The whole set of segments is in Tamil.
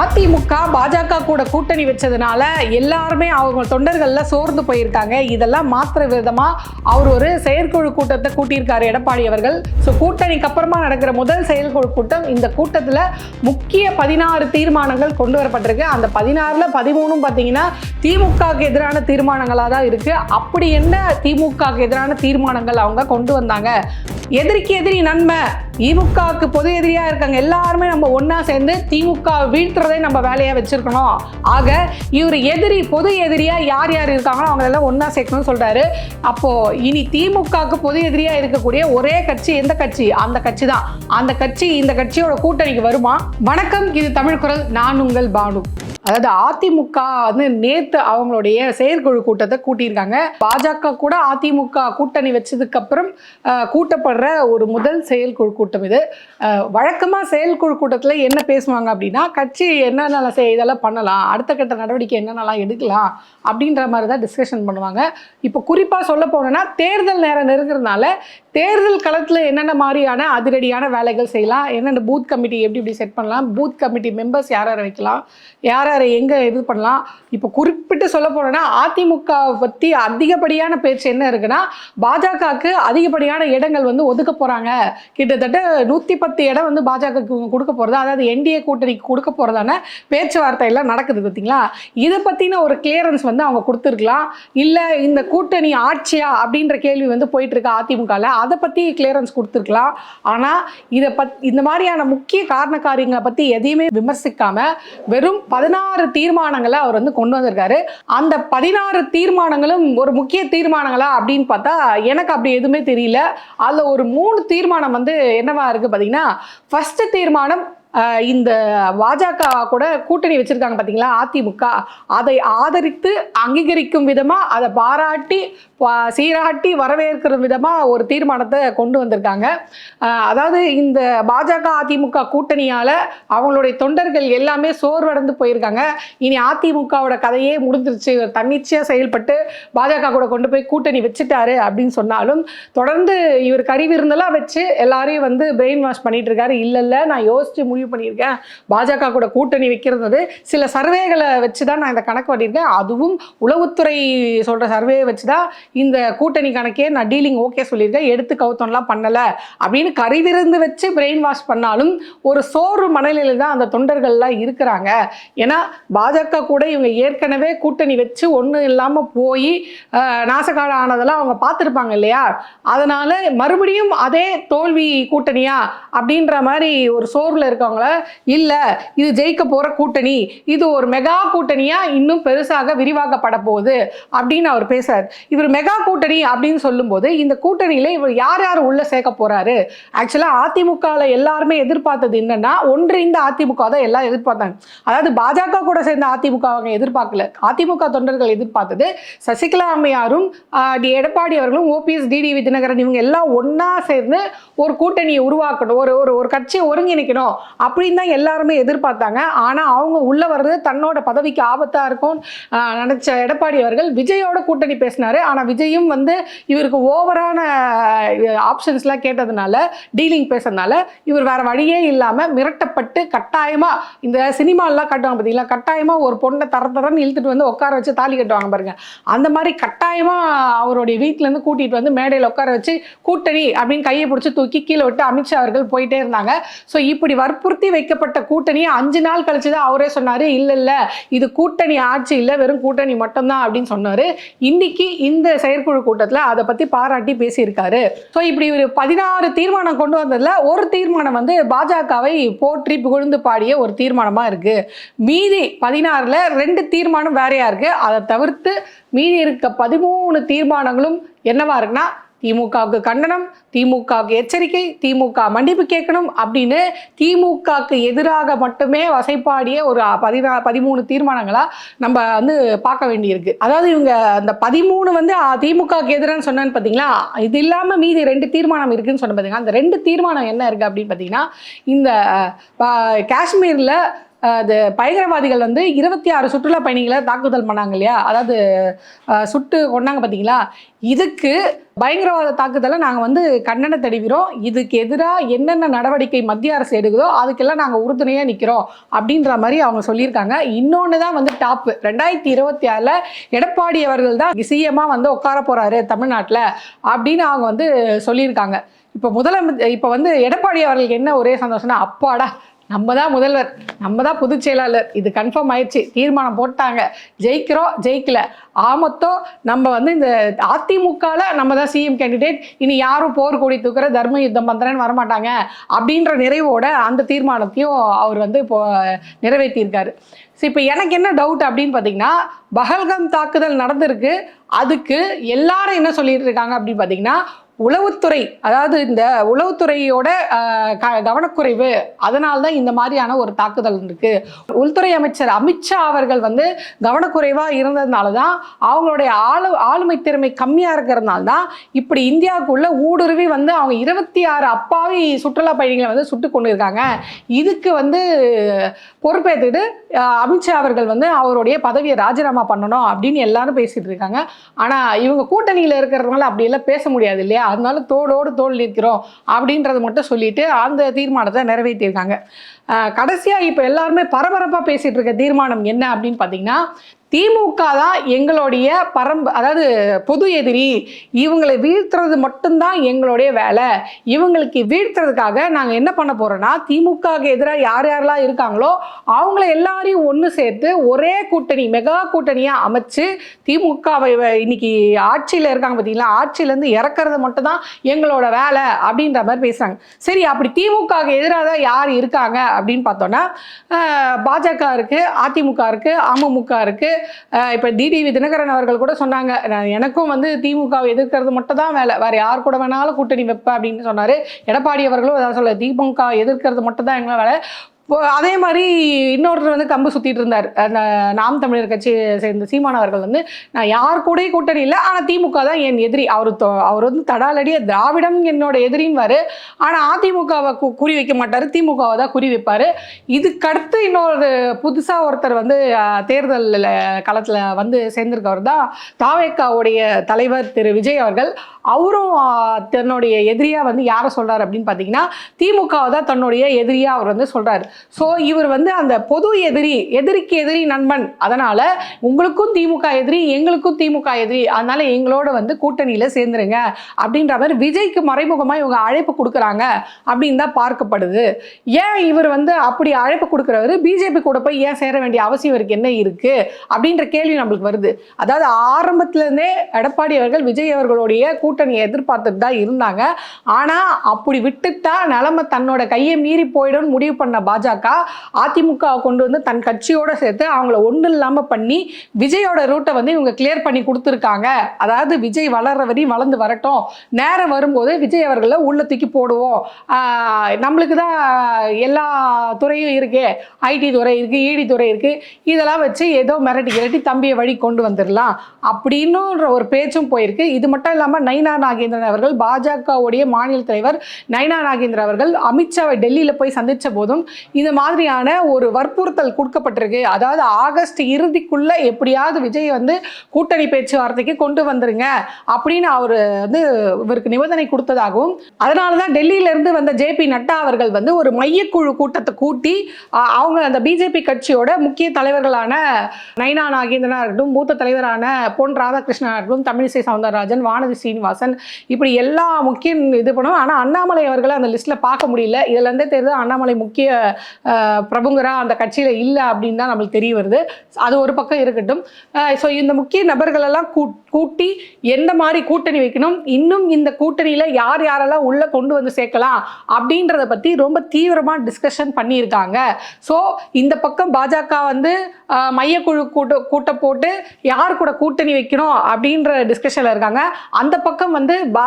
அதிமுக பாஜக கூட கூட்டணி வச்சதுனால எல்லாருமே அவங்க தொண்டர்கள்ல சோர்ந்து போயிருக்காங்க. இதெல்லாம் மாத்திர விதமா அவர் ஒரு செயற்குழு கூட்டத்தை கூட்டியிருக்காரு எடப்பாடி அவர்கள். ஸோ கூட்டணிக்கு அப்புறமா நடக்கிற முதல் செயற்குழு கூட்டம் இந்த கூட்டத்தில் முக்கிய பதினாறு தீர்மானங்கள் கொண்டு வரப்பட்டிருக்கு. அந்த பதினாறுல பதிமூணும் பார்த்தீங்கன்னா திமுகவுக்கு எதிரான தீர்மானங்களாக தான் இருக்கு. அப்படி என்ன திமுகவுக்கு எதிரான தீர்மானங்கள் அவங்க கொண்டு வந்தாங்க? எதிரிக்கு எதிரி நன்மை திமுகவுக்கு பொது எதிரியா இருக்காங்க. எல்லாருமே நம்ம ஒன்றா சேர்ந்து திமுக வீழ்த்துறதை நம்ம வேலையா வச்சிருக்கணும். ஆக இவர் எதிரி பொது எதிரியா யார் யார் இருக்காங்களோ அவங்க எல்லாம் சேர்க்கணும்னு சொல்றாரு. அப்போ இனி திமுகவுக்கு பொது எதிரியா இருக்கக்கூடிய ஒரே கட்சி எந்த கட்சி? அந்த கட்சி தான். அந்த கட்சி இந்த கட்சியோட கூட்டணிக்கு வருமா? வணக்கம் இது தமிழ் குரல். நான் உங்கள் பானு. அதாவது அதிமுக வந்து நேத்து அவங்களுடைய செயற்குழு கூட்டத்தை கூட்டியிருக்காங்க. பாஜக கூட அதிமுக கூட்டணி வச்சதுக்கு அப்புறம் கூட்டப்படுற ஒரு முதல் செயற்குழு கூட்டம் இது. வழக்கமாக வழக்கமா செயற்குழு கூட்டத்துல என்ன பேசுவாங்க அப்படின்னா கட்சி என்னென்ன செய்ய இதெல்லாம் பண்ணலாம் அடுத்த கட்ட நடவடிக்கை என்னென்னலாம் எடுக்கலாம் அப்படின்ற மாதிரி தான் டிஸ்கஷன் பண்ணுவாங்க. இப்போ குறிப்பாக சொல்ல போனோம்னா தேர்தல் நேரம் நெருங்குறதுனால தேர்தல் களத்தில் என்னென்ன மாதிரியான அதிரடியான வேலைகள் செய்யலாம்? என்னென்ன பூத் கமிட்டி எப்படி எப்படி செட் பண்ணலாம்? பூத் கமிட்டி மெம்பர்ஸ் யார் யாரை வைக்கலாம்? யார் யாரை எங்கே இது பண்ணலாம்? இப்போ குறிப்பிட்டு சொல்ல போனோன்னா அதிமுக பற்றி அதிகப்படியான பேச்சு என்ன இருக்குன்னா பாஜகவுக்கு அதிகப்படியான இடங்கள் வந்து ஒதுக்க போகிறாங்க கிட்டத்தட்ட நூற்றி பத்து இடம் வந்து பாஜகவுக்கு கொடுக்க போகிறது அதாவது என்டிஏ கூட்டணிக்கு கொடுக்க போகிறதான பேச்சுவார்த்தை எல்லாம் நடக்குது பார்த்தீங்களா இதை பற்றின ஒரு கிளியரன்ஸ் வந்து அவங்க கொடுத்துருக்கலாம். இல்லை இந்த கூட்டணி ஆட்சியா அப்படின்ற கேள்வி வந்து போயிட்டுருக்கா அதிமுகவில் அதை பற்றி கிளியரன்ஸ் கொடுத்துருக்கலாம். ஆனால் இதை பத் இந்த மாதிரியான முக்கிய காரண காரியங்களை பற்றி எதையுமே விமர்சிக்காம வெறும் பதினாறு தீர்மானங்களை அவர் வந்து கொண்டு வந்திருக்காரு. அந்த பதினாறு தீர்மானங்களும் ஒரு முக்கிய தீர்மானங்களா அப்படின்னு பார்த்தா எனக்கு அப்படி எதுவுமே தெரியல. அதில் ஒரு மூணு தீர்மானம் வந்து என்னவா இருக்குது பார்த்தீங்கன்னா ஃபஸ்ட்டு தீர்மானம் இந்த பாஜக கூட கூட்டணி வச்சுருக்காங்க பார்த்தீங்களா அதிமுக. அதை ஆதரித்து அங்கீகரிக்கும் விதமாக அதை பாராட்டி சீராட்டி வரவேற்கிற விதமாக ஒரு தீர்மானத்தை கொண்டு வந்திருக்காங்க. அதாவது இந்த பாஜக அதிமுக கூட்டணியால் அவங்களுடைய தொண்டர்கள் எல்லாமே சோர்வடைந்து போயிருக்காங்க. இனி அதிமுகவோட கதையே முடிஞ்சிருச்சு. தன்னிச்சையாக செயல்பட்டு பாஜக கூட கொண்டு போய் கூட்டணி வச்சுட்டாரு அப்படின்னு சொன்னாலும் தொடர்ந்து இவர் கறிவிருந்தெல்லாம் வச்சு எல்லாரையும் வந்து பிரெயின் வாஷ் பண்ணிட்டு இருக்காரு. இல்லை இல்லை நான் யோசிச்சு முடிவு பண்ணியிருக்கேன் பாஜக கூட கூட்டணி வைக்கிறது சில சர்வேகளை வச்சு தான் நான் இந்த கணக்கு பண்ணியிருக்கேன் அதுவும் உளவுத்துறை சொல்ற சர்வேயை வச்சு தான் இந்த கூட்டணி கணக்கே நான் டீலிங் ஓகே சொல்லியிருக்கேன். எடுத்து கவுத்தம்லாம் பண்ணல. அப்படின்னு கறிவிருந்து வச்சு பிரெயின் வாஷ் பண்ணாலும் ஒரு சோறு மனநிலையில் தான் அந்த தொண்டர்கள்லாம் இருக்கிறாங்க. ஏன்னா பாஜக கூட இவங்க ஏற்கனவே கூட்டணி வச்சு ஒன்றும் இல்லாமல் போய் நாசகாலம் ஆனதெல்லாம் அவங்க பார்த்துருப்பாங்க இல்லையா? அதனால மறுபடியும் அதே தோல்வி கூட்டணியா? அப்படின்ற மாதிரி ஒரு சோர்வில் இருக்கவங்கள இல்லை இது ஜெயிக்க போகிற கூட்டணி. இது ஒரு மெகா கூட்டணியா இன்னும் பெருசாக விரிவாக்கப்பட போகுது அப்படின்னு அவர் பேசுறாரு. இவர் மெகா கூட்டணி அப்படின்னு சொல்லும்போது இந்த கூட்டணியில இவர் யார் யார் உள்ள சேர்க்க போறாரு? ஆக்சுவலாக அதிமுகவில் எல்லாருமே எதிர்பார்த்தது என்னன்னா ஒன்றிணைந்த அதிமுக தான் எல்லாம் எதிர்பார்த்தாங்க. அதாவது பாஜக கூட சேர்ந்த அதிமுக அவங்க எதிர்பார்க்கல. அதிமுக தொண்டர்கள் எதிர்பார்த்தது சசிகலா அம்மையாரும் டி எடப்பாடி அவர்களும் ஓபிஎஸ் டிடி விஜயநகரன் இவங்க எல்லாம் ஒன்றா சேர்ந்து ஒரு கூட்டணியை உருவாக்கணும். ஒரு ஒரு ஒரு கட்சியை ஒருங்கிணைக்கணும். அப்படின்னு தான் எல்லாருமே எதிர்பார்த்தாங்க. ஆனால் அவங்க உள்ள வர்றது தன்னோட பதவிக்கு ஆபத்தாக இருக்கும் நினச்ச எடப்பாடி அவர்கள். விஜயோட கூட்டணி பேசினார். ஆனால் விஜயும் வந்து இவருக்கு ஓவரான ஆப்ஷன்ஸ்லாம் கேட்டதுனால டீலிங் பேசுறதுனால இவர் வேறு வழியே இல்லாமல் மிரட்டப்பட்டு கட்டாயமாக இந்த சினிமாலாம் காட்டுவாங்க பார்த்தீங்களா கட்டாயமாக ஒரு பொண்ணை தர தரன்னு இழுத்துட்டு வந்து உட்கார வச்சு தாலி கட்டுவாங்க பாருங்கள் அந்த மாதிரி கட்டாயமாக அவருடைய வீட்டிலேருந்து இருந்து வந்து மேடையில் உட்கார வச்சு கூட்டணி அப்படின்னு கையை பிடிச்சி தூக்கி கீழே விட்டு அமித்ஷா அவர்கள் போயிட்டே இருந்தாங்க. ஸோ இப்படி நிறுத்தி வைக்கப்பட்ட கூட்டணியை அஞ்சு நாள் கழிச்சு தான் அவரே சொன்னாரு இல்லை இல்லை இது கூட்டணி ஆட்சி இல்லை வெறும் கூட்டணி மட்டும்தான் அப்படின்னு சொன்னாரு. இன்னைக்கு இந்த செயற்குழு கூட்டத்தில் அதை பத்தி பாராட்டி பேசியிருக்காரு. ஸோ இப்படி ஒரு பதினாறு தீர்மானம் கொண்டு வந்ததுல ஒரு தீர்மானம் வந்து பாஜகவை போற்றி புகழ்ந்து பாடிய ஒரு தீர்மானமா இருக்கு. மீதி பதினாறுல ரெண்டு தீர்மானம் வேறையா இருக்கு. அதை தவிர்த்து மீதி இருக்க பதிமூணு தீர்மானங்களும் என்னவா இருக்குன்னா திமுகவுக்கு கண்டனம் திமுகவுக்கு எச்சரிக்கை திமுக மன்னிப்பு கேட்கணும் அப்படின்னு திமுகவுக்கு எதிராக மட்டுமே வசைப்பாடிய ஒரு பதினா பதிமூணு தீர்மானங்களாக நம்ம வந்து பார்க்க வேண்டியிருக்கு. அதாவது இவங்க அந்த பதிமூணு வந்து திமுகவுக்கு எதிரான்னு சொன்னேன்னு பார்த்தீங்களா? இது இல்லாமல் மீதி ரெண்டு தீர்மானம் இருக்குன்னு சொன்ன பார்த்தீங்கன்னா அந்த ரெண்டு தீர்மானம் என்ன இருக்குது அப்படின்னு பார்த்தீங்கன்னா இந்த காஷ்மீரில் அது பயங்கரவாதிகள் வந்து இருபத்தி ஆறு சுற்றுலா பயணிகளை தாக்குதல் பண்ணாங்க இல்லையா? அதாவது சுட்டு கொண்டாங்க பார்த்தீங்களா? இதுக்கு பயங்கரவாத தாக்குதலை நாங்கள் வந்து கண்டன தெரிவிக்கிறோம் இதுக்கு எதிராக என்னென்ன நடவடிக்கை மத்திய அரசு எடுக்குதோ அதுக்கெல்லாம் நாங்கள் உறுதுணையாக நிற்கிறோம் அப்படின்ற மாதிரி அவங்க சொல்லியிருக்காங்க. இன்னொன்று தான் வந்து டாப்பு ரெண்டாயிரத்தி இருபத்தி ஆறில் எடப்பாடி அவர்கள் தான் விஷயமாக வந்து உட்கார போகிறாரு தமிழ்நாட்டில் அப்படின்னு அவங்க வந்து சொல்லியிருக்காங்க. இப்போ முதலமைச்சர் இப்போ வந்து எடப்பாடி அவர்களுக்கு என்ன ஒரே சந்தோஷம்னா அப்பாடா நம்ம தான் முதல்வர் நம்ம தான் பொதுச் செயலாளர். இது கன்ஃபார்ம் ஆயிடுச்சு. தீர்மானம் போட்டாங்க. ஜெயிக்கிறோம் ஜெயிக்கல. ஆமத்தோ நம்ம வந்து இந்த அதிமுகவில் நம்ம தான் சிஎம் கேண்டிடேட் இனி யாரும் போர் கொடி தூக்குற தர்ம யுத்தம் பண்றேன்னு வரமாட்டாங்க. அப்படின்ற நிறைவோட அந்த தீர்மானத்தையும் அவர் வந்து இப்போ நிறைவேற்றியிருக்காரு. ஸோ இப்போ எனக்கு என்ன டவுட் அப்படின்னு பார்த்தீங்கன்னா பகல்கம் தாக்குதல் நடந்திருக்கு. அதுக்கு எல்லாரும் என்ன சொல்லிட்டு இருக்காங்க அப்படின்னு பார்த்தீங்கன்னா உளவுத்துறை அதாவது இந்த உளவுத்துறையோட க- கவனக்குறைவு அதனால்தான் இந்த மாதிரியான ஒரு தாக்குதல் இருக்கு. உள்துறை அமைச்சர் அமித்ஷா அவர்கள் வந்து கவனக்குறைவா இருந்ததுனால தான் அவங்களுடைய ஆளு ஆளுமை திறமை கம்மியா இருக்கிறதுனால தான் இப்படி இந்தியாவுக்குள்ள ஊடுருவி வந்து அவங்க இருபத்தி ஆறு அப்பாவி சுற்றுலா பயணிகளை வந்து சுட்டு கொண்டு இருக்காங்க இதுக்கு வந்து பொறுப்பேற்றுட்டு அமித்ஷா அவர்கள் வந்து அவருடைய பதவியை ராஜினாமா பண்ணணும் அப்படின்னு எல்லாரும் பேசிட்டு இருக்காங்க. ஆனா இவங்க கூட்டணியில இருக்கிறதுனால அப்படி எல்லாம் பேச முடியாது இல்லையா? அதனால தோளோடு தோல் நிற்கிறோம் அப்படின்றத மட்டும் சொல்லிட்டு அந்த தீர்மானத்தை நிறைவேற்றியிருக்காங்க. கடைசியாக இப்போ எல்லாருமே பரபரப்பாக பேசிட்டு இருக்க தீர்மானம் என்ன அப்படின்னு பார்த்தீங்கன்னா திமுக தான் எங்களுடைய பரம்பு அதாவது பொது எதிரி. இவங்களை வீழ்த்துறது மட்டும்தான் எங்களுடைய வேலை. இவங்களுக்கு வீழ்த்துறதுக்காக நாங்கள் என்ன பண்ண போகிறோன்னா திமுகவுக்கு எதிராக யார் யாரெல்லாம் இருக்காங்களோ அவங்கள எல்லாரையும் ஒன்று சேர்த்து ஒரே கூட்டணி மெகா கூட்டணியாக அமைச்சு திமுகவை இன்னைக்கு ஆட்சியில் இருக்காங்க பார்த்தீங்களா ஆட்சியிலேருந்து இறக்குறது மட்டும்தான் எங்களோட வேலை அப்படின்ற மாதிரி பேசுகிறாங்க சரி அப்படி திமுகவுக்கு எதிராக தான் யார் இருக்காங்க அப்படின்னு பார்த்தோன்னா பாஜக இருக்குது அதிமுக இருக்குது அமமுக இருக்குது இப்போ டிடிவி தினகரன் அவர்கள் கூட சொன்னாங்க எனக்கும் வந்து திமுகவை எதிர்க்கிறது மட்டும் தான் வேலை. வேறு யார் கூட வேணாலும் கூட்டணி வைப்பேன் அப்படின்னு சொன்னார். எடப்பாடி அவர்களும் அதான் சொல்ல திமுக எதிர்க்கிறது மட்டும் தான் எங்களை வேலை அதே மாதிரி இன்னொருத்தர் வந்து கம்பு சுத்திட்டு இருந்தார். அந்த நாம் தமிழர் கட்சியை சேர்ந்த சீமானவர்கள் வந்து நான் யார் கூடயும் கூட்டணி இல்லை ஆனால் திமுக தான் என் எதிரி. அவர் தொ- அவர் வந்து தடாலடிய திராவிடம் என்னோட எதிரின்வாரு ஆனால் அதிமுகவை கு குறி வைக்க மாட்டார் திமுகவை தான் குறி வைப்பார். இதுக்கடுத்து இன்னொரு புதுசாக ஒருத்தர் வந்து தேர்தலில் களத்தில் வந்து சேர்ந்திருக்கவர் தான் தாவேக்காவுடைய தலைவர் திரு விஜய் அவர்கள். அவரும் தன்னுடைய எதிரியாக வந்து யாரை சொல்கிறார் அப்படின்னு பார்த்தீங்கன்னா திமுகவை தான் தன்னுடைய எதிரியாக அவர் வந்து சொல்கிறார் ஸோ இவர் வந்து அந்த பொது எதிரி எதிரிக்கு எதிரி நண்பன். அதனால் உங்களுக்கும் திமுக எதிரி எங்களுக்கும் திமுக எதிரி. அதனால் எங்களோட வந்து கூட்டணியில் சேர்ந்துருங்க. அப்படின்ற மாதிரி விஜய்க்கு மறைமுகமாக இவங்க அழைப்பு கொடுக்குறாங்க அப்படின்னு தான் பார்க்கப்படுது. ஏன் இவர் வந்து அப்படி அழைப்பு கொடுக்குறவர்? பிஜேபி கூட போய் ஏன் சேர வேண்டிய அவசியம் இவருக்கு என்ன இருக்குது அப்படின்ற கேள்வி நம்மளுக்கு வருது. அதாவது ஆரம்பத்துலேருந்தே எடப்பாடி அவர்கள் விஜய் அவர்களுடைய கூட்டணியை எதிர்பார்த்துட்டு தான் இருந்தாங்க. ஆனால் அப்படி விட்டுட்டா நிலமை தன்னோட கையை மீறி போயிடும்னு முடிவு பண்ண பாஜக பாஜக அதிமுக கொண்டு வந்து தன் கட்சியோட சேர்த்து அவங்கள ஒன்றும் இல்லாமல் பண்ணி விஜயோட ரூட்டை வந்து இவங்க கிளியர் பண்ணி கொடுத்துருக்காங்க. அதாவது விஜய் வளர்ற வரையும் வளர்ந்து வரட்டும். நேரம் வரும்போது விஜய் அவர்களை உள்ள தூக்கி போடுவோம். நம்மளுக்கு தான் எல்லா துறையும் இருக்கே. ஐடி துறை இருக்கு இடி துறை இருக்கு. இதெல்லாம் வச்சு ஏதோ மிரட்டி கிரட்டி தம்பியை வழி கொண்டு வந்துடலாம் அப்படின்னுன்ற ஒரு பேச்சும் போயிருக்கு. இது மட்டும் இல்லாமல் நைனா நாகேந்திரன் அவர்கள் பாஜகவுடைய மாநில தலைவர் நைனா நாகேந்திரன் அவர்கள் அமித்ஷாவை டெல்லியில் போய் சந்தித்த போதும் இந்த மாதிரியான ஒரு வற்புறுத்தல் கொடுக்கப்பட்டிருக்கு. அதாவது ஆகஸ்ட் இறுதிக்குள்ள எப்படியாவது விஜய் வந்து கூட்டணி பேச்சுவார்த்தைக்கு கொண்டு வந்துருங்க அப்படின்னு அவர் வந்து இவருக்கு நிபந்தனை கொடுத்ததாகவும் அதனால தான் டெல்லியிலேருந்து வந்த வந்த ஜேபி நட்டா அவர்கள் வந்து ஒரு மையக்குழு கூட்டத்தை கூட்டி அவங்க அந்த பிஜேபி கட்சியோட முக்கிய தலைவர்களான நயனா நாகேந்திரனா இருக்கட்டும் மூத்த தலைவரான பொன் ராதாகிருஷ்ணனா இருக்கட்டும் தமிழிசை சவுந்தரராஜன் வானதி சீனிவாசன் இப்படி எல்லா முக்கிய இது பண்ணுவோம் ஆனால் அண்ணாமலை அவர்களை அந்த லிஸ்ட்டில் பார்க்க முடியல. இதுலேருந்தே தெரியுது அண்ணாமலை முக்கிய பிரபுங்கரா அந்த கட்சியில் இல்லை அப்படின்னு தான் நம்மளுக்கு தெரிய வருது. அது ஒரு பக்கம் இருக்கட்டும். ஸோ இந்த முக்கிய நபர்களெல்லாம் கூ- கூட்டி எந்த மாதிரி கூட்டணி வைக்கணும்? இன்னும் இந்த கூட்டணியில் யார் யாரெல்லாம் உள்ளே கொண்டு வந்து சேர்க்கலாம்? அப்படின்றத பற்றி ரொம்ப தீவிரமாக டிஸ்கஷன் பண்ணியிருக்காங்க. ஸோ இந்த பக்கம் பாஜக வந்து மையக்குழு கூட்ட கூட்ட போட்டு யார் கூட கூட்டணி வைக்கணும் அப்படின்ற டிஸ்கஷனில் இருக்காங்க. அந்த பக்கம் வந்து பா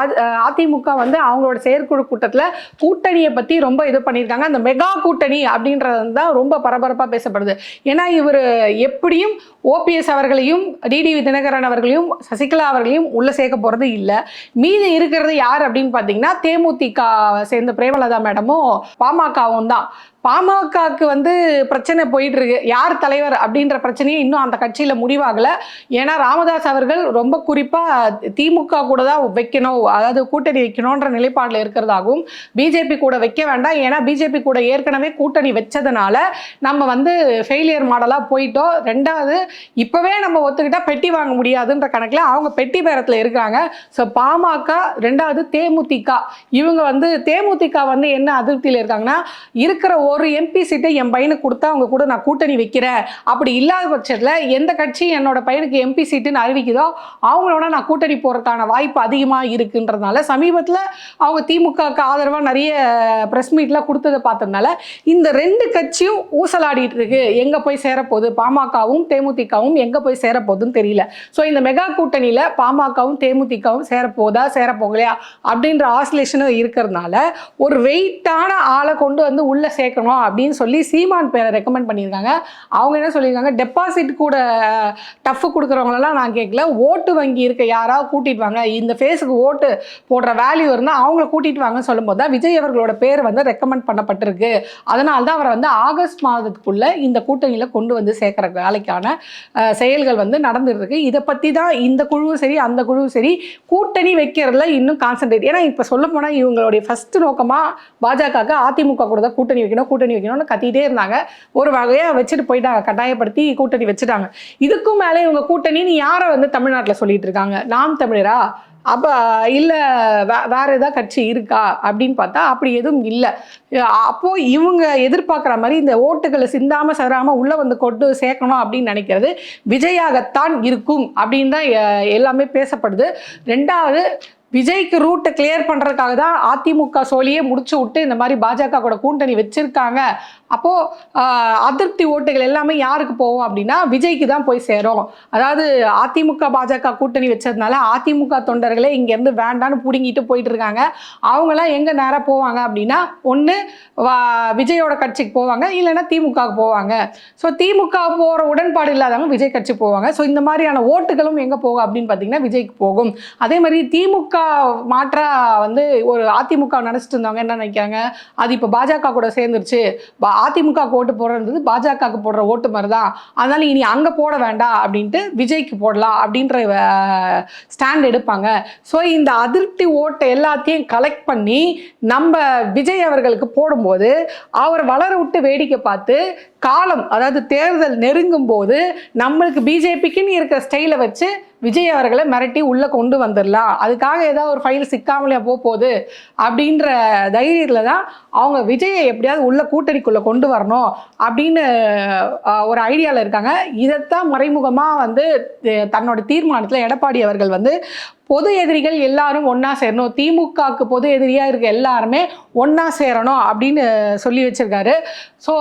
அதிமுக வந்து அவங்களோட செயற்குழு கூட்டத்தில் கூட்டணியை பற்றி ரொம்ப இது பண்ணியிருக்காங்க. அந்த மெகா கூட்டணி அப்படின்றது தான் ரொம்ப பரபரப்பாக பேசப்படுது. ஏன்னா இவர் எப்படியும் ஓபிஎஸ் அவர்களையும் டிடிவி தினகரன் அவர்களையும் சசிகலா அவர்களையும் உள்ள சேர்க்க போறது இல்லை. மீதி இருக்கிறது யார் அப்படின்னு பார்த்தீங்கன்னா தேமுதிக சேர்ந்த பிரேமலதா மேடமும் பாமகவும் தான் பாமகக்கு வந்து பிரச்சனை போயிட்டு இருக்கு யார் தலைவர் அப்படின்ற பிரச்சனையும் இன்னும் அந்த கட்சியில முடிவாகல. ஏன்னா ராமதாஸ் அவர்கள் ரொம்ப குறிப்பா திமுக கூட தான் வைக்கணும் அதாவது கூட்டணி வைக்கணும்ன்ற நிலைப்பாடுல இருக்கிறதாகவும் பிஜேபி கூட வைக்க வேண்டாம். ஏன்னா பிஜேபி கூட ஏற்கனவே கூட்டணி வச்சதுனால நம்ம வந்து ஃபெயிலியர் மாடலா போயிட்டோம். ரெண்டாவது இப்பவே நம்ம ஒத்துக்கிட்டா பெட்டி வாங்க முடியாதுன்ற கணக்குல அவங்க பெட்டி பேரத்துல இருக்காங்க. ஸோ பாமக ரெண்டாவது தேமுதிக. இவங்க வந்து தேமுதிக வந்து என்ன அதிருப்தியில் இருக்காங்கன்னா இருக்கிற ஒரு எம்பி சீட்டை என் பையனுக்கு கொடுத்தா அவங்க கூட நான் கூட்டணி வைக்கிறேன். அப்படி இல்லாத பட்சத்தில் எந்த கட்சி என்னோட பையனுக்கு எம்பி சீட்டுன்னு அறிவிக்குதோ அவங்களோட நான் கூட்டணி போகிறதுக்கான வாய்ப்பு அதிகமாக இருக்குன்றதுனால சமீபத்தில் அவங்க திமுகவுக்கு ஆதரவாக நிறைய ப்ரெஸ் மீட்லாம் கொடுத்ததை பார்த்ததுனால இந்த ரெண்டு கட்சியும் ஊசலாடிட்டு இருக்கு. எங்கே போய் சேரப்போகுது? பாமகவும் தேமுதிகவும் எங்கே போய் சேரப்போகுதுன்னு தெரியல. ஸோ இந்த மெகா கூட்டணியில் பாமகவும் தேமுதிகவும் சேரப்போதா சேரப்போகலையா அப்படின்ற ஆசிலேஷனும் இருக்கிறதுனால ஒரு வெயிட்டான ஆளை கொண்டு வந்து உள்ளே சேர்க்கணும். அப்படின்னு சொல்லி சீமான் பேரை ரெக்கமெண்ட் பண்ணியிருக்காங்க. அவங்க என்ன சொல்லியிருக்காங்க? டெபாசிட் கூட டஃப் கொடுக்குறவங்களெல்லாம் நான் கேட்கல. ஓட்டு வங்கி இருக்க யாராவது கூட்டிட்டு வாங்க. இந்த ஃபேஸுக்கு ஓட்டு போடுற வேல்யூ இருந்தால் அவங்கள கூட்டிட்டு வாங்கன்னு சொல்லும்போது தான் விஜய் அவர்களோட பேர் வந்து ரெக்கமெண்ட் பண்ணப்பட்டிருக்கு. அதனால தான் அவரை வந்து ஆகஸ்ட் மாதத்துக்குள்ளே இந்த கூட்டணியில் கொண்டு வந்து சேர்க்குற வேலைக்கான செயல்கள் வந்து நடந்துருக்கு இதை பற்றி தான் இந்த குழுவும் சரி அந்த குழுவும் சரி கூட்டணி வைக்கிறதுல இன்னும் கான்சென்ட்ரேட் ஏன்னா இப்போ சொல்ல போனால் இவங்களுடைய ஃபஸ்ட்டு நோக்கமாக பாஜகவுக்கு அதிமுக கூட தான் கூட்டணி வைக்கணும். கூட்டணி வைக்கணும்னு கத்திட்டே இருந்தாங்க. ஒரு வகையாக வச்சுட்டு போயிட்டாங்க. கட்டாயப்படுத்தி கூட்டணி வச்சுட்டாங்க. இதுக்கும் மேலே இவங்க கூட்டணின்னு யாரை வந்து தமிழ்நாட்டில் சொல்லிட்டு இருக்காங்க? நாம் தமிழரா? அப்போ இல்லை வே வேறு ஏதாவது கட்சி இருக்கா? அப்படின்னு பார்த்தா அப்படி எதுவும் இல்லை. அப்போது இவங்க எதிர்பார்க்குற மாதிரி இந்த ஓட்டுகளை சிந்தாமல் சராமல் உள்ளே வந்து கொண்டு சேர்க்கணும் அப்படின்னு நினைக்கிறது விஜயாகத்தான் இருக்கும் அப்படின்னு தான் எல்லாமே பேசப்படுது. ரெண்டாவது விஜய்க்கு ரூட்டை கிளியர் பண்ணுறதுக்காக தான் அதிமுக சோழியே முடிச்சு விட்டு இந்த மாதிரி பாஜக கூட கூட்டணி வச்சுருக்காங்க. அப்போது அதிருப்தி ஓட்டுகள் எல்லாமே யாருக்கு போகும் அப்படின்னா விஜய்க்கு தான் போய் சேரும். அதாவது அதிமுக பாஜக கூட்டணி வச்சதுனால அதிமுக தொண்டர்களே இங்கேருந்து வேண்டான்னு பிடுங்கிட்டு போயிட்டு இருக்காங்க. அவங்களாம் எங்கே நேராக போவாங்க அப்படின்னா ஒன்று விஜயோட கட்சிக்கு போவாங்க இல்லைன்னா திமுகவுக்கு போவாங்க. ஸோ திமுக போகிற உடன்பாடு இல்லாதவங்க விஜய் கட்சி போவாங்க. ஸோ இந்த மாதிரியான ஓட்டுகளும் எங்கே போகும் அப்படின்னு பார்த்தீங்கன்னா விஜய்க்கு போகும். அதே மாதிரி திமுக மாற்றா வந்து ஒரு அதிமுக நினச்சிட்டு இருந்தவங்க என்ன நினைக்கிறாங்க? அது இப்போ பாஜக கூட சேர்ந்துருச்சு. அதிமுக ஓட்டு போடுறது பாஜகவுக்கு போடுற ஓட்டு மாதிரி தான் அதனால இனி அங்கே போட வேண்டாம் அப்படின்ட்டு விஜய்க்கு போடலாம் அப்படின்ற ஸ்டாண்ட் எடுப்பாங்க. ஸோ இந்த அதிருப்தி ஓட்டை எல்லாத்தையும் கலெக்ட் பண்ணி நம்ம விஜய் அவர்களுக்கு போடும்போது அவர் வளர விட்டு வேடிக்கை பார்த்து காலம் அதாவது தேர்தல் நெருங்கும் போது நம்மளுக்கு பிஜேபிக்குன்னு இருக்கிற ஸ்டைலை வச்சு விஜய் அவர்களை மிரட்டி உள்ளே கொண்டு வந்துடலாம். அதுக்காக ஏதாவது ஒரு ஃபைல் சிக்காமலே போக போகுது அப்படின்ற தைரியத்தில் தான் அவங்க விஜயை எப்படியாவது உள்ள கூட்டணிக்குள்ளே கொண்டு வரணும் அப்படின்னு ஒரு ஐடியாவில் இருக்காங்க. இதைத்தான் மறைமுகமாக வந்து தன்னோட தீர்மானத்தில் எடப்பாடி அவர்கள் வந்து பொது எதிரிகள் எல்லாரும் ஒன்றா சேரணும். திமுகவுக்கு பொது எதிரியாக இருக்க எல்லாருமே ஒன்றா சேரணும் அப்படின்னு சொல்லி வச்சுருக்காரு. ஸோ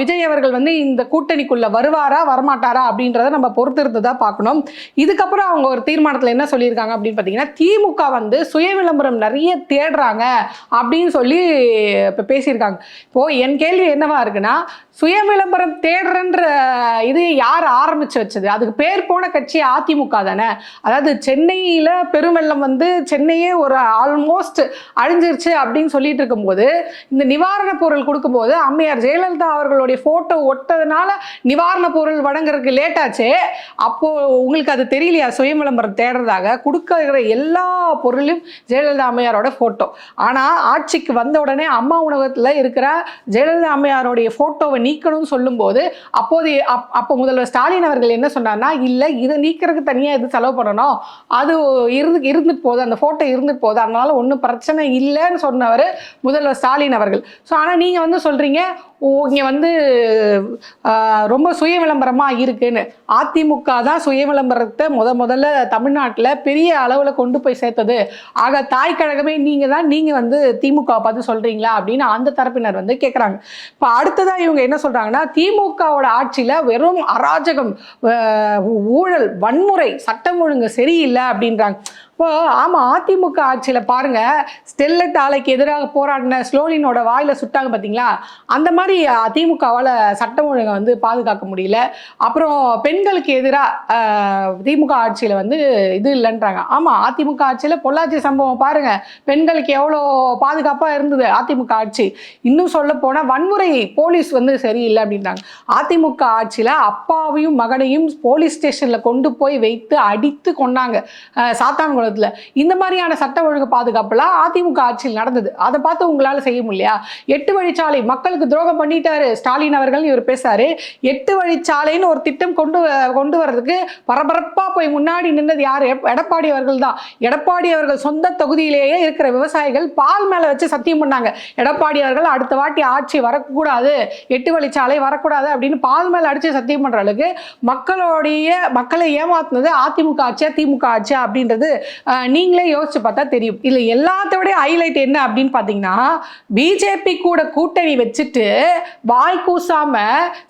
விஜய் அவர்கள் வந்து இந்த கூட்டணிக்குள்ளே வருவாரா வரமாட்டாரா அப்படின்றத நம்ம பொறுத்திருந்து தான் பார்க்கணும். இதுக்கப்புறம் அவங்க ஒரு தீர்மானத்தில் என்ன சொல்லியிருக்காங்க அப்படின்னு பார்த்தீங்கன்னா திமுக வந்து சுய விளம்பரம் நிறைய தேடுறாங்க அப்படின்னு சொல்லி இப்போ பேசியிருக்காங்க. இப்போது என் கேள்வி என்னவா இருக்குன்னா சுய விளம்பரம் தேடுறன்ற இது யார் ஆரம்பிச்சு வச்சது? அதுக்கு பேர் போன கட்சி அதிமுக தானே. அதாவது சென்னையில் பெருவெள்ளம் வந்து சென்னையே ஒரு ஆல்மோஸ்ட் அழிஞ்சிருச்சு அப்படின்னு சொல்லிட்டு இருக்கும்போது இந்த நிவாரணப் பொருள் கொடுக்கும்போது அம்மையார் ஜெயலலிதா அவர்களுடைய ஃபோட்டோ ஒட்டதுனால நிவாரணப் பொருள் வழங்குறதுக்கு லேட்டாச்சு அப்போது அப்போ உங்களுக்கு அது தெரியலையா சுய விளம்பரம் தேடுறதாக கொடுக்கிற எல்லா பொருளையும் ஜெயலலிதா அம்மையாரோட ஃபோட்டோ ஆனால் ஆட்சிக்கு வந்த உடனே அம்மா உணவகத்தில் இருக்கிற ஜெயலலிதா அம்மையாருடைய ஃபோட்டோவை நீக்கணும்னு சொல்லும்போது அப்போது அப் அப்போ முதல்வர் ஸ்டாலின் அவர்கள் என்ன சொன்னார்னா இல்லை இதை நீக்கிறதுக்கு தனியாக இது செலவு பண்ணணும்? அது இருந்து இருந்துட்டு போகுது அந்த ஃபோட்டோ இருந்துட்டு போகுது. அதனால ஒன்றும் பிரச்சனை இல்லைன்னு சொன்னவர் முதல்வர் ஸ்டாலின் அவர்கள். ஸோ ஆனால் நீங்கள் வந்து சொல்கிறீங்க இங்கே வந்து ரொம்ப சுய விளம்பரமாக இருக்குன்னு. அதிமுக தான் சுய விளம்பரத்தை முத முதல்ல தமிழ்நாட்டில் பெரிய அளவில் கொண்டு போய் சேர்த்தது. ஆக தாய் கழகமே நீங்கள் தான் நீங்கள் வந்து திமுக பார்த்து சொல்கிறீங்களா அப்படின்னு அந்த தரப்பினர் வந்து கேட்குறாங்க இப்போ அடுத்ததாக இவங்க என்ன சொல்கிறாங்கன்னா திமுகவோட ஆட்சியில் வெறும் அராஜகம் ஊழல் வன்முறை சட்டம் ஒழுங்கு சரியில்லை அப்படின்றாங்க. இப்போ ஆமாம் அதிமுக ஆட்சியில் பாருங்க ஸ்டெர்லைட் ஆலைக்கு எதிராக போராடின ஸ்லோலினோட வாயில சுட்டாங்க பார்த்தீங்களா அந்த மாதிரி அதிமுகவால் சட்டம் ஒழுங்கை வந்து பாதுகாக்க முடியல. அப்புறம் பெண்களுக்கு எதிராக திமுக ஆட்சியில் வந்து இது இல்லைன்றாங்க. ஆமாம் அதிமுக ஆட்சியில் பொள்ளாச்சி சம்பவம் பாருங்க. பெண்களுக்கு எவ்வளோ பாதுகாப்பாக இருந்தது அதிமுக ஆட்சி. இன்னும் சொல்ல போனால் வன்முறை போலீஸ் வந்து சரியில்லை அப்படின்றாங்க. அதிமுக ஆட்சியில் அப்பாவையும் மகனையும் போலீஸ் ஸ்டேஷனில் கொண்டு போய் வைத்து அடித்து கொண்டாங்க சாத்தான்குளம் சாத்தான்குளத்தில் இந்த மாதிரியான சட்ட ஒழுங்கு பாதுகாப்புலாம் அதிமுக ஆட்சியில் நடந்தது. அதை பார்த்து உங்களால் செய்ய முடியலையா? எட்டு வழிச்சாலை. மக்களுக்கு துரோகம் பண்ணிட்டாரு ஸ்டாலின் அவர்கள் இவர் பேசாரு எட்டு வழிச்சாலைன்னு ஒரு திட்டம் கொண்டு வ- கொண்டு வர்றதுக்கு பரபரப்பாக போய் முன்னாடி நின்னது யார்? எடப்பாடி அவர்கள் தான். எடப்பாடி அவர்கள் சொந்த தொகுதியிலேயே இருக்கிற விவசாயிகள் பால் மேலே வச்சு சத்தியம் பண்ணாங்க. எடப்பாடி அவர்கள் அடுத்த வாட்டி ஆட்சி வரக்கூடாது. எட்டு வழிச்சாலை வரக்கூடாது அப்படின்னு பால் மேலே அடித்து சத்தியம் பண்ணுற அளவுக்கு மக்களுடைய மக்களை ஏமாத்துனது அதிமுக ஆட்சியா திமுக ஆட்சியா அப்படின்றது நீங்களே யோசிச்சு பார்த்தா தெரியும். இல்லை எல்லாத்தோட ஹைலைட் என்ன அப்படின்னு பார்த்தீங்கன்னா பிஜேபி கூட கூட்டணி வச்சுட்டு வாய் கூசாம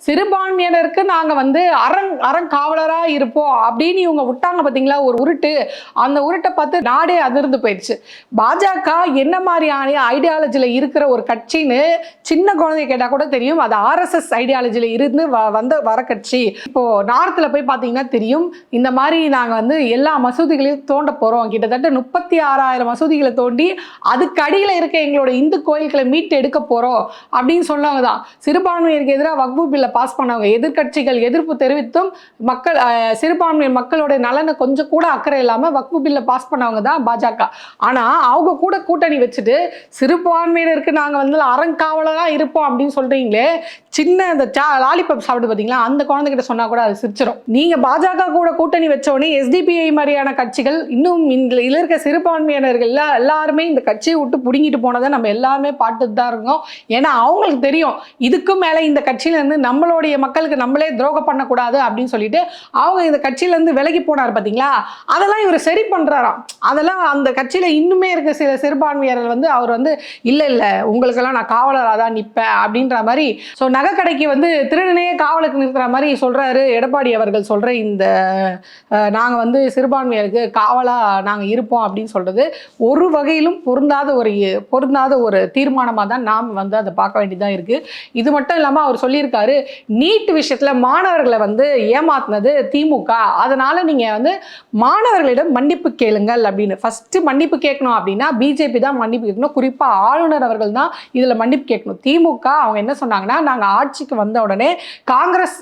சிறுபான்மையினருக்கு நாங்கள் வந்து அறங் அறங்காவலராக இருப்போம் அப்படின்னு இவங்க விட்டாங்க பார்த்தீங்களா? ஒரு உருட்டு. அந்த உருட்டை பார்த்து நாடே அதிர்ந்து போயிடுச்சு. பாஜக என்ன மாதிரியான ஐடியாலஜியில் இருக்கிற ஒரு கட்சின்னு சின்ன குழந்தை கேட்டால் கூட தெரியும். அது ஆர்எஸ்எஸ் ஐடியாலஜியில் இருந்து வ வந்த வர கட்சி. இப்போது நார்த்தில் போய் பார்த்தீங்கன்னா தெரியும். இந்த மாதிரி நாங்கள் வந்து எல்லா மசூதிகளையும் தோண்ட போகிறோம் கிட்டத்தட்ட முப்பத்தி ஆறாயிரம் மசூதிகளை தோண்டி அதுக்கு அடியில் இருக்க எங்களோட இந்து கோயில்களை மீட்டு எடுக்க போகிறோம் அப்படின்னு சொன்னவங்க தான். சிறுபான்மையருக்கு எதிராக வக்பு பில்லை பாஸ் பண்ணவங்க. எதிர்க்கட்சிகள் எதிர்ப்பு தெரிவித்தும் மக்கள் அஹ், சிறுபான்மையினர் மக்களோட நலனை கொஞ்சம் கூட அக்கறை இல்லாமல் வக்பு பில்லை பாஸ் பண்ணவங்க தான் பாஜக. ஆனால் அவங்க கூட கூட்டணி வச்சுட்டு சிறுபான்மையினருக்கு நாங்கள் வந்து அறங்காவலராக இருப்போம் அப்படின்னு சொல்கிறீங்களே சின்ன அந்த சா லாலிபப் சாப்பிட்டு பார்த்தீங்களா அந்த குழந்தைகிட்ட சொன்னால் கூட அது சிரிச்சிடும் நீங்கள் பாஜக கூட கூட்டணி வச்சோடனே எஸ்டிபிஐ மாதிரியான கட்சிகள் இன்னும் இந்த இதில் இருக்க சிறுபான்மையினர்கள் எல்லா எல்லாருமே இந்த கட்சியை விட்டு பிடுங்கிட்டு போனதை நம்ம எல்லாருமே பார்த்துட்டு தான் இருக்கோம். ஏன்னா அவங்களுக்கு தெரியும். இதுக்கும் மேலே இந்த கட்சியிலேருந்து நம்மளுடைய மக்களுக்கு நம்மளே துரோகம் பண்ணக்கூடாது அப்படின்னு சொல்லிட்டு அவங்க இந்த கட்சியிலேருந்து விலகி போனார் பார்த்தீங்களா அதெல்லாம் இவர் சரி பண்ணுறாராம் அதெல்லாம் அந்த கட்சியில் இன்னுமே இருக்க சில சிறுபான்மையர்கள் வந்து அவர் வந்து இல்லை இல்லை உங்களுக்கெல்லாம் நான் காவலராக தான் நிற்பேன் அப்படின்ற மாதிரி ஸோ நகைக்கடைக்கு வந்து திருடனையே காவலுக்கு நிறுத்துற மாதிரி சொல்கிறாரு எடப்பாடி அவர்கள் சொல்கிற இந்த நாங்கள் வந்து சிறுபான்மையருக்கு காவலாக நாங்கள் இருப்போம் அப்படின்னு சொல்கிறது ஒரு வகையிலும் பொருந்தாத ஒரு பொருந்தாத ஒரு தீர்மானமாக தான் நாம் வந்து அதை பார்க்க வேண்டியதாக இருக்குது இது மட்டும் இல்லாமல் அவர் சொல்லியிருக்காரு நீட் விஷயத்தில் மாணவர்களை வந்து ஏமாத்தினது திமுக. அதனால் நீங்கள் வந்து மாணவர்களிடம் மன்னிப்பு கேளுங்கள் அப்படின்னு. ஃபஸ்ட்டு மன்னிப்பு கேட்கணும் அப்படின்னா பிஜேபி தான் மன்னிப்பு கேட்கணும். குறிப்பாக ஆளுநர் அவர்கள் தான் இதில் மன்னிப்பு கேட்கணும். திமுக அவங்க என்ன சொன்னாங்கன்னா நாங்கள் ஆட்சிக்கு வந்த உடனே காங்கிரஸ்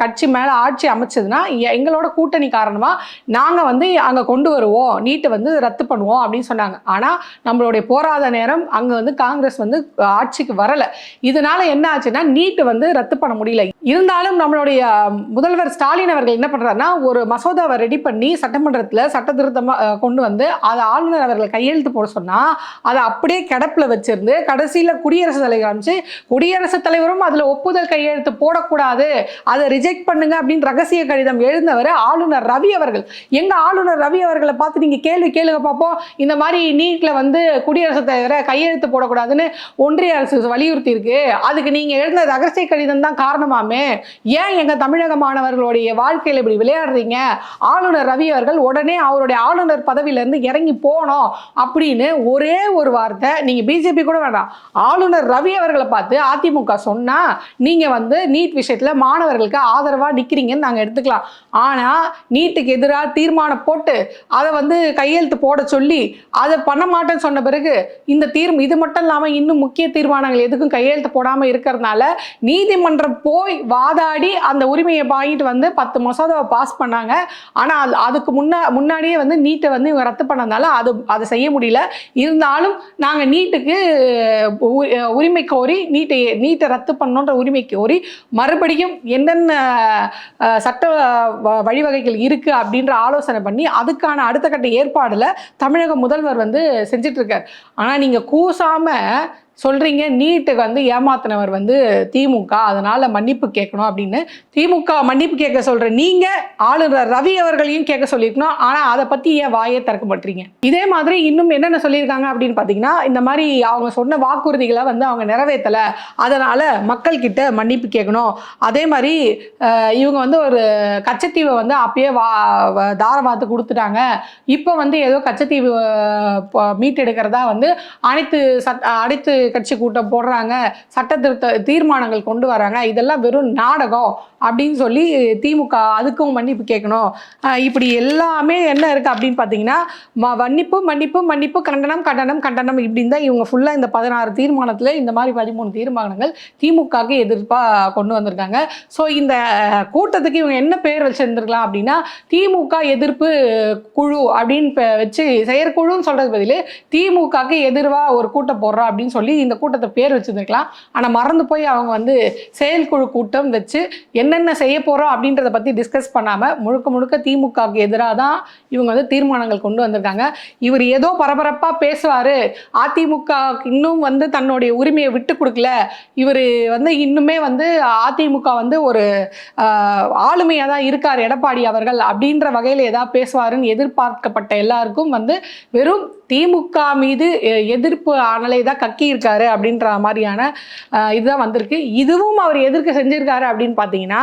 கட்சி மேலே ஆட்சி அமைச்சதுன்னா எங்களோட கூட்டணி காரணமாக நாங்கள் வந்து அங்கே கொண்டு வருவோம் நீட்டை வந்து ரத்து பண்ணுவோம் அப்படின்னு சொன்னாங்க. ஆனால் நம்மளுடைய போராத நேரம் அங்கே வந்து காங்கிரஸ் வந்து ஆட்சிக்கு வரலை. இதனால என்ன ஆச்சுன்னா நீட்டு வந்து ரத்து பண்ண முடியல. இருந்தாலும் நம்மளுடைய முதல்வர் ஸ்டாலின் அவர்கள் என்ன பண்ணுறாருன்னா ஒரு மசோதாவை ரெடி பண்ணி சட்டமன்றத்தில் சட்ட திருத்தமாக கொண்டு வந்து அதை ஆளுநர் அவர்கள் கையெழுத்து போட சொன்னால் அதை அப்படியே கிடப்பில் வச்சிருந்து கடைசியில் குடியரசுத் தலைவர் அமைச்சு குடியரசுத் தலைவரும் அதில் ஒப்புதல் கையெழுத்து போடக்கூடாது அதை ரிஜெக்ட் பண்ணுங்க அப்படின்னு ரகசிய கடிதம் எழுந்தவர் ஆளுநர் ரவி அவர்கள். எங்க ஆளுநர் ரவி அவர்களை பார்த்து நீங்க கேள்வி கேளுங்க பார்ப்போம் இந்த மாதிரி நீட்ல வந்து குடியரசுத் தலைவரை கையெழுத்து போடக்கூடாதுன்னு ஒன்றிய அரசு வலியுறுத்தி இருக்கு அதுக்கு நீங்க எழுந்த ரகசிய கடிதம் தான் காரணமாமே. ஏன் எங்க தமிழக மாணவர்களுடைய வாழ்க்கையில் இப்படி விளையாடுறீங்க? ஆளுநர் ரவி அவர்கள் உடனே அவருடைய ஆளுநர் பதவியிலேருந்து இறங்கி போனோம் அப்படின்னு ஒரே ஒரு வார்த்தை நீங்க பிஜேபி கூட வேண்டாம் ஆளுநர் ரவி அவர்களை பார்த்து அதிமுக சொன்னா நீங்க வந்து நீட் விஷயத்துல மாணவர்களுக்கு ஆதரவா நிக்கிறீங்கன்னு நாங்க எடுத்துக்கலாம். ஆனா நீட்டுக்கு எதிராக தீர்மானம் போட்டு அதை வந்து கையெழுத்து போட சொல்லி அதை பண்ண மாட்டேன்னு சொன்ன பிறகு இந்த தீர்வு இது மட்டும் இல்லாம இன்னும் முக்கிய தீர்மானங்கள் எதுக்கும் கையெழுத்து போடாம இருக்கிறதுனால நீதிமன்றம் போய் வாதாடி அந்த உரிமையை வாங்கிட்டு வந்து பத்து மசோதாவை பாஸ் பண்ணாங்க. ஆனா அது அதுக்கு முன்னா முன்னாடியே வந்து நீட்டை வந்து இவங்க ரத்து பண்ணதுனால அது அதை செய்ய முடியல. இருந்தாலும் நாங்க நீட்டுக்கு உரிமை கோரி நீட்டை நீட்டை ரத்து பண்ணுன்ற உரிமை கோரி மறுபடியும் என்னென்ன சட்ட வழிவகைகள் இருக்குது அப்படின்ற ஆலோசனை பண்ணி அதுக்கான அடுத்த கட்ட ஏற்பாடில் தமிழக முதல்வர் வந்து செஞ்சிட்ருக்கார். ஆனால் நீங்கள் கூசாமல் சொல்கிறீங்க நீட்டுக்கு வந்து ஏமாத்தினவர் வந்து திமுக. அதனால் மன்னிப்பு கேட்கணும் அப்படின்னு திமுக மன்னிப்பு கேட்க சொல்கிற நீங்கள் ஆளுநர் ரவி அவர்களையும் கேட்க சொல்லியிருக்கணும். ஆனால் அதை பற்றி ஏன் வாயை திறக்க மாட்டீங்க இதே மாதிரி இன்னும் என்னென்ன சொல்லியிருக்காங்க அப்படின்னு பார்த்தீங்கன்னா இந்த மாதிரி அவங்க சொன்ன வாக்குறுதிகளை வந்து அவங்க நிறைவேற்றலை அதனால் மக்கள்கிட்ட மன்னிப்பு கேட்கணும். அதே மாதிரி இவங்க வந்து ஒரு கச்சத்தீவை வந்து அப்பயே வா வ- தாரவாத்து கொடுத்துட்டாங்க. இப்போ வந்து ஏதோ கச்சத்தீவு மீட்டெடுக்கிறதா வந்து அனைத்து சட் அனைத்து கட்சி கூட்டம் போடுறாங்க சட்ட திருத்த தீர்மானங்கள் கொண்டு வராங்க இதெல்லாம் வெறும் நாடகம் அப்படின்னு சொல்லி திமுக அதுக்கும் மன்னிப்பு கேட்கணும். இப்படி எல்லாமே என்ன இருக்குது அப்படின்னு பார்த்தீங்கன்னா ம மன்னிப்பு மன்னிப்பு மன்னிப்பு கண்டனம் கண்டனம் கண்டனம் இப்படின்னு தான் இவங்க ஃபுல்லாக இந்த பதினாறு தீர்மானத்தில் இந்த மாதிரி பதிமூணு தீர்மானங்கள் திமுகவுக்கு எதிர்ப்பாக கொண்டு வந்திருக்காங்க. ஸோ இந்த கூட்டத்துக்கு இவங்க என்ன பேர் வச்சுருந்துருக்கலாம் அப்படின்னா திமுக எதிர்ப்பு குழு அப்படின்னு வச்சு செயற்குழுன்னு சொல்கிறது பதில் திமுகவுக்கு எதிர்வாக ஒரு கூட்டம் போடுறோம் அப்படின்னு சொல்லி இந்த கூட்டத்தை பேர் வச்சிருந்துருக்கலாம். ஆனால் மறந்து போய் அவங்க வந்து செயல்குழு கூட்டம் வச்சு என்னென்ன செய்ய போகிறோம் அப்படின்றத பற்றி டிஸ்கஸ் பண்ணாமல் முழுக்க முழுக்க திமுகவுக்கு எதிராக தான் இவங்க வந்து தீர்மானங்கள் கொண்டு வந்திருக்காங்க. இவர் ஏதோ பரபரப்பாக பேசுவார். அதிமுக இன்னும் வந்து தன்னுடைய உரிமையை விட்டு கொடுக்கல. இவர் வந்து இன்னுமே வந்து அதிமுக வந்து ஒரு ஆளுமையாக தான் இருக்கார் எடப்பாடி அவர்கள் அப்படின்ற வகையில் ஏதாவது பேசுவாருன்னு எதிர்பார்க்கப்பட்ட எல்லாருக்கும் வந்து வெறும் திமுக மீது எ- எதிர்ப்பு அனலை தான் கக்கி இருக்காரு அப்படின்ற மாதிரியான இதுதான் வந்திருக்கு. இதுவும் அவர் எதிர்க்க செஞ்சிருக்காரு அப்படின்னு பார்த்தீங்கன்னா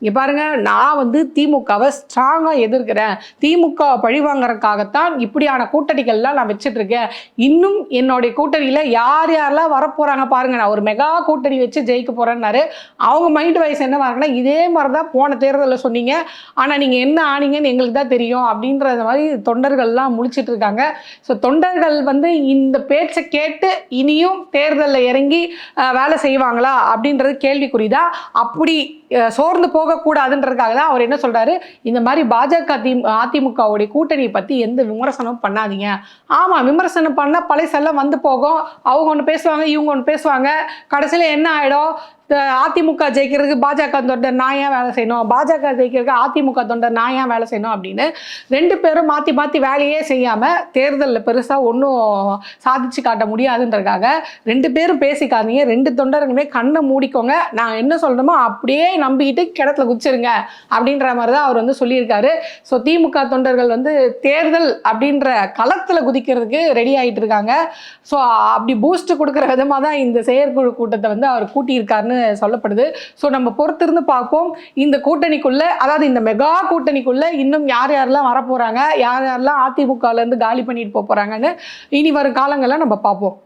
இங்கே பாருங்க நான் வந்து திமுகவை ஸ்ட்ராங்காக எதிர்க்கிறேன். திமுக பழிவாங்கிறதுக்காகத்தான் இப்படியான கூட்டணிகள்லாம் நான் வச்சுட்ருக்கேன் இன்னும் என்னுடைய கூட்டணியில் யார் யாரெல்லாம் வரப்போகிறாங்க பாருங்கள் நான் ஒரு மெகா கூட்டணி வச்சு ஜெயிக்க போகிறேன்னாரு அவங்க மைண்ட் வைஸ் என்ன வாங்கினா இதே மாதிரி தான் போன தேர்தலில் சொன்னீங்க. ஆனால் நீங்கள் என்ன ஆனீங்கன்னு எங்களுக்கு தான் தெரியும் அப்படின்றத மாதிரி தொண்டர்கள்லாம் முழிச்சிட்டு இருக்காங்க ஸோ தொண்டர்கள் வந்து இந்த பேச்சை கேட்டு இனியும் தேர்தலில் இறங்கி வேலை செய்வாங்களா அப்படின்றது கேள்விக்குறி தான் அப்படி சோர்ந்து போகக்கூடாதுன்றதுக்காக தான் அவர் என்ன சொல்றாரு? இந்த மாதிரி பாஜக தி அதிமுகவுடைய கூட்டணியை பற்றி எந்த விமர்சனமும் பண்ணாதீங்க. ஆமாம் விமர்சனம் பண்ணால் பழைசெல்லாம் வந்து போகும். அவங்க ஒன்று பேசுவாங்க இவங்க ஒன்று பேசுவாங்க. கடைசியில் என்ன ஆகிடும் அதிமுக ஜெயிக்கிறதுக்கு பாஜக தொண்டர் நான் ஏன் வேலை செய்யணும்? பாஜக ஜெயிக்கிறதுக்கு அதிமுக தொண்டர் நான் ஏன் வேலை செய்யணும் அப்படின்னு ரெண்டு பேரும் மாற்றி மாற்றி வேலையே செய்யாமல் தேர்தலில் பெருசாக ஒன்றும் சாதிச்சு காட்ட முடியாதுன்றதுக்காக ரெண்டு பேரும் பேசிக்காதீங்க. ரெண்டு தொண்டர்களுமே கண்ணை மூடிக்கோங்க. நான் என்ன சொல்கிறோமோ அப்படியே நம்பிக்கிட்டு கிணத்துல குச்சிருங்க அப்படின்ற மாதிரி தான் அவர் வந்து சொல்லியிருக்காரு. ஸோ திமுக தொண்டர்கள் வந்து தேர்தல் அப்படின்ற களத்தில் குதிக்கிறதுக்கு ரெடி ஆகிட்டு இருக்காங்க. ஸோ அப்படி பூஸ்ட் கொடுக்குற விதமாக தான் இந்த செயற்குழு கூட்டத்தை வந்து அவர் கூட்டியிருக்காருன்னு சொல்லப்படுது. ஸோ நம்ம பொறுத்திருந்து பார்ப்போம். இந்த கூட்டணிக்குள்ளே அதாவது இந்த மெகா கூட்டணிக்குள்ளே இன்னும் யார் யாரெல்லாம் வரப்போகிறாங்க யார் யாரெல்லாம் அதிமுகலேருந்து காலி பண்ணிட்டு போக இனி வரும் காலங்களில் நம்ம பார்ப்போம்.